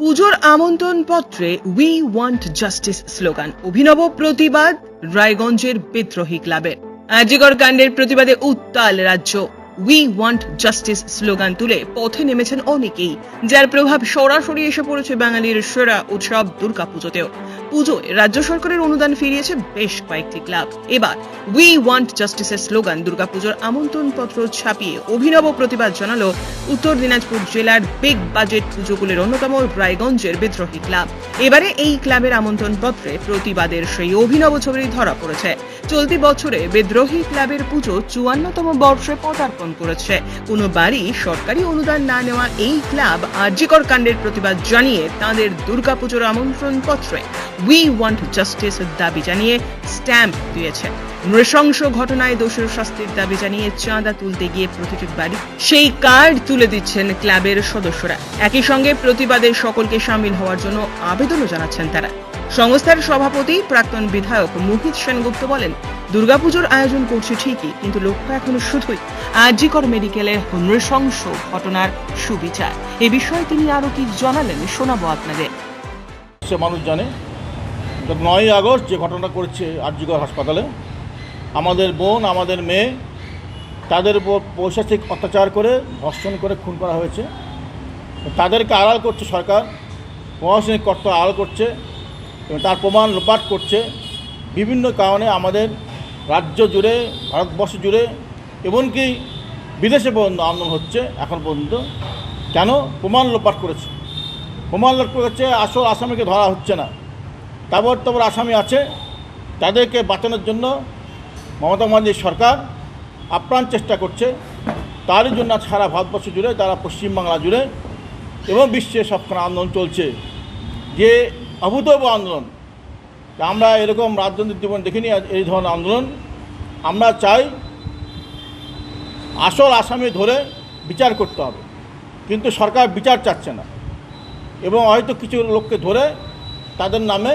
পুজোর আমন্ত্রণ পত্রে উই ওয়ান্ট জাস্টিস স্লোগান অভিনব প্রতিবাদ, রায়গঞ্জের বিদ্রোহী ক্লাবের আজিগর কাণ্ডের প্রতিবাদে উত্তাল রাজ্য। উই ওয়ান্ট জাস্টিস স্লোগান তুলে পথে নেমেছেন অনেকেই, যার প্রভাব সরাসরি এসে পড়েছে বাঙালির সেরা উৎসব দুর্গাপুজোতেও। পুজোয় রাজ্য সরকারের অনুদান ফিরিয়েছে বেশ কয়েকটি ক্লাব। এবার উই ওয়ান্ট জাস্টিসের স্লোগান দুর্গাপুজোর আমন্ত্রণ পত্র ছাপিয়ে অভিনব প্রতিবাদ জানালো উত্তর দিনাজপুর জেলার বিগ বাজেট পুজোগুলির অন্যতম রায়গঞ্জের বিদ্রোহী ক্লাব। এবারে এই ক্লাবের আমন্ত্রণ পত্রে প্রতিবাদের সেই অভিনব ছবি ধরা পড়েছে। চলতি বছরে বিদ্রোহী ক্লাবের পুজো চুয়ান্নতম বর্ষে পদার্পণ করেছে। কোনো বাড়ি সরকারি অনুদান না নেওয়া এই ক্লাব আর্যিকর কাণ্ডের প্রতিবাদ জানিয়ে তাদের দুর্গাপুজোর আমন্ত্রণ পত্রে উই ওয়ান্ট জাস্টিস দাবি জানিয়ে স্ট্যাম্প দিয়েছে। নৃশংস ঘটনায় দোষের শাস্তির দাবি জানিয়ে চাঁদা তুলতে গিয়ে প্রতিটি বাড়ি সেই কার্ড তুলে দিচ্ছেন ক্লাবের সদস্যরা। একই সঙ্গে প্রতিবাদে সকলকে সামিল হওয়ার জন্য আবেদনও জানাচ্ছেন তারা। সংস্থার সভাপতি প্রাক্তন বিধায়ক মোহিত সেনগুপ্ত বলেন, দুর্গাপুজোর আয়োজন করছে ঠিকই, কিন্তু লক্ষ্য এখনও শুধুই আরজিকর মেডিকেলের নৃশংস ঘটনার সুবিচার। এ বিষয়ে তিনি আরও কি জানালেন, শোনাবো আপনাদের। মানুষ জানে নয়ই আগস্ট যে ঘটনা করেছে আরজিগড় হাসপাতালে, আমাদের বোন, আমাদের মেয়ে, তাদের উপর পৈশাচিক অত্যাচার করে, ধর্ষণ করে খুন করা হয়েছে। তাদেরকে আড়াল করছে সরকার, প্রশাসনিক কর্তা আড়াল করছে। এবং তার প্রমাণ লোপাট করছে বিভিন্ন কারণে আমাদের রাজ্য জুড়ে, ভারতবর্ষ জুড়ে, এমনকি বিদেশে পর্যন্ত আন্দোলন হচ্ছে, এখন পর্যন্ত। কেন? প্রমাণ লোপাট করেছে। প্রমাণ লোপ করেছে, আসল আসামিকে ধরা হচ্ছে না। তারপর তারপর আসামি আছে, তাদেরকে বাঁচানোর জন্য মমতা ব্যানার্জির সরকার আপ্রাণ চেষ্টা করছে। তারই জন্য সারা ভারতবর্ষ জুড়ে তারা পশ্চিমবাংলা জুড়ে এবং বিশ্বে সবখানে আন্দোলন চলছে। যে অভূতপূর্ব আন্দোলন। আমরা এরকম রাজনৈতিক জীবন দেখিনি, এই ধরনের আন্দোলন। আমরা চাই আসল আসামি ধরে বিচার করতে হবে। কিন্তু সরকার বিচার চাচ্ছে না। এবং হয়তো কিছু লোককে ধরে তাদের নামে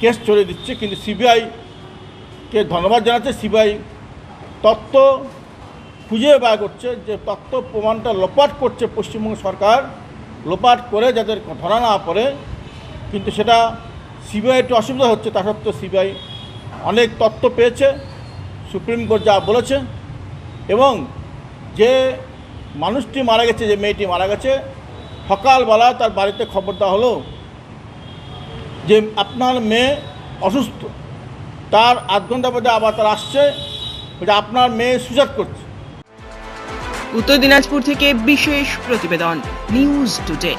কেস চলে দিচ্ছে, কিন্তু সিবিআইকে ধন্যবাদ জানাচ্ছে। সিবিআই তত্ত্ব খুঁজে বার করছে যে তত্ত্ব প্রমাণটা লোপাট করছে পশ্চিমবঙ্গ সরকার। লোপাট করে যাদের ধরা না পড়ে কিন্তু সেটা সিবিআই একটু অসুবিধা হচ্ছে, তা সত্ত্বেও সিবিআই অনেক তত্ত্ব পেয়েছে, সুপ্রিম কোর্ট যা বলেছে, এবং যে মানুষটি মারা গেছে, যে মেয়েটি মারা গেছে, সকালবেলা তার বাড়িতে খবর দেওয়া হলো যে আপনার মেয়ে অসুস্থ। তার আধ ঘণ্টা পরে আবার তার আসছে যে আপনার মেয়ে সুসাইড করছে। উত্তর দিনাজপুর থেকে বিশেষ প্রতিবেদন, নিউজ টুডে।